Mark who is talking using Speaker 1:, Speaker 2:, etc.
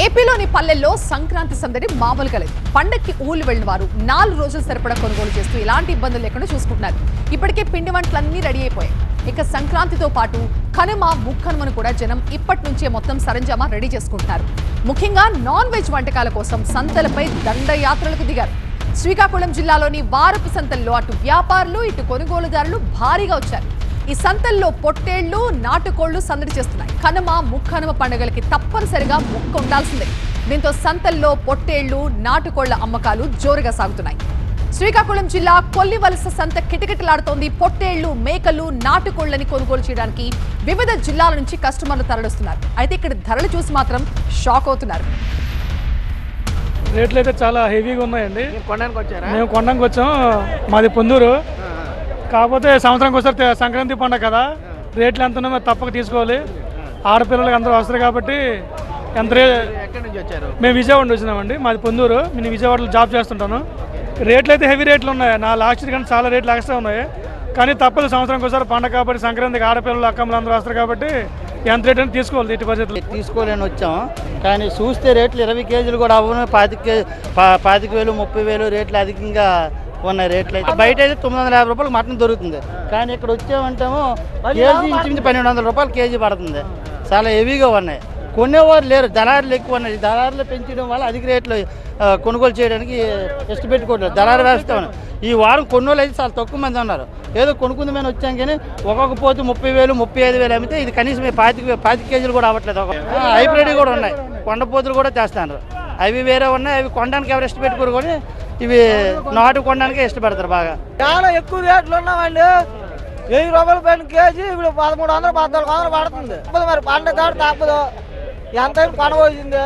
Speaker 1: ఏపీలోని పల్లెల్లో సంక్రాంతి సందడి మామూలుగా లేదు. పండక్కి ఊళ్ళు వెళ్ళిన వారు నాలుగు రోజులు సరిపడా కొనుగోలు చేస్తూ ఎలాంటి ఇబ్బందులు లేకుండా చూసుకుంటున్నారు. ఇప్పటికే పిండి వంటలన్నీ రెడీ అయిపోయాయి. ఇక సంక్రాంతితో పాటు కనుమ ముక్కనుమను కూడా జనం ఇప్పటి నుంచే మొత్తం సరంజామా రెడీ చేసుకుంటున్నారు. ముఖ్యంగా నాన్ వెజ్ వంటకాల కోసం సంతలపై దండయాత్రలకు దిగారు. శ్రీకాకుళం జిల్లాలోని వారపు సంతల్లో అటు వ్యాపారులు ఇటు కొనుగోలుదారులు భారీగా వచ్చారు. ఈ సంతల్లో పొట్టేళ్ళు నాటుకోళ్ళు సందడి చేస్తున్నాయి. కనుమ ముక్కనుమ పండుగలకి తప్పనిసరిగా ముక్క ఉండాల్సిందే. దీంతో సంతల్లో పొట్టేళ్ళు నాటుకోళ్ళ అమ్మకాలు జోరుగా సాగుతున్నాయి. శ్రీకాకుళం జిల్లా కొల్లివలస సంత కిటకిటలాడుతోంది. పొట్టేళ్ళు మేకలు నాటుకోళ్ళని కొనుగోలు చేయడానికి వివిధ జిల్లాల నుంచి కస్టమర్లు తరలిస్తున్నారు. అయితే ఇక్కడ ధరలు చూసి మాత్రం షాక్ అవుతున్నారు.
Speaker 2: రేట్లు అయితే చాలా హెవీగా ఉన్నాయండి.
Speaker 3: మీరు కొనడానికి వచ్చారా?
Speaker 2: మేము కొండంకి వచ్చాం. మాది పొందూరు. కాకపోతే సంవత్సరానికి ఒకసారి సంక్రాంతి పండగ కదా. రేట్లు ఎంత ఉన్నాయో తప్పక తీసుకోవాలి. ఆడపిల్లలకి అందరూ వస్తారు కాబట్టి ఎంత రే
Speaker 3: ఎక్కడి నుంచి వచ్చారు?
Speaker 2: మేము విజయవాడ వచ్చినామండి. మాది పొందూరు. నేను విజయవాడలో జాబ్ చేస్తుంటాను. రేట్లు అయితే హెవీ రేట్లు ఉన్నాయి. నా లాస్ట్ కానీ చాలా రేట్లు ఎక్స్ట్రా ఉన్నాయి. కానీ తప్పదు సంవత్సరానికి ఒకసారి పండగ కాబట్టి సంక్రాంతికి ఆడపిల్లలు అక్కమ్మలు అందరూ వస్తారు కాబట్టి ఎంత రేట్ అని తీసుకోవాలి ఇటు పరిస్థితులు
Speaker 4: తీసుకోలేని వచ్చాం. కానీ చూస్తే రేట్లు ఇరవై కేజీలు కూడా అవ్వను. పాతిక పాతిక వేలు ముప్పై వేలు రేట్లు అధికంగా ఉన్నాయి రేట్లు అయితే. బయట అయితే తొమ్మిది వందల యాభై రూపాయలు మటన్ దొరుకుతుంది. కానీ ఇక్కడ వచ్చామంటేమో కేజీ ఇంచుమించు పన్నెండు వందల రూపాయలు కేజీ పడుతుంది. చాలా హెవీగా ఉన్నాయి. కొనేవారు లేరు. దళారులు ఎక్కువ ఉన్నాయి. దళారులు పెంచడం వల్ల అధిక రేట్లు కొనుగోలు చేయడానికి ఇష్టపెట్టుకోవట్లేదు దళారు వ్యవస్థ ఉన్నాయి. ఈ వారం కొన్నోళ్ళు అయితే చాలా తక్కువ మంది ఉన్నారు. ఏదో కొనుక్కుందామని వచ్చాం కానీ ఒక్కొక్క పోతు ముప్పై వేలు ముప్పై ఐదు వేలు అమ్మితే ఇది కనీసం పాతిక పాతిక కేజీలు కూడా అవ్వట్లేదు. ఒక హైబ్రిడ్ కూడా ఉన్నాయి. కొండ పోతులు కూడా చేస్తున్నారు అవి వేరే ఉన్నాయి. అవి కొనడానికి ఎవరు ఇష్టపెట్టుకోరు కానీ ఇవి నాటు కొనడానికే ఇష్టపడతారు బాగా.
Speaker 5: చాలా ఎక్కువ రేట్లు ఉన్నామండి వెయ్యి రూపాయలు పైన కేజీ ఇప్పుడు పదమూడు వందలు పద్నాలుగు వందలు పడుతుంది. మరి పండుగ తాడు తప్పదు ఎంత కొనవలసిందే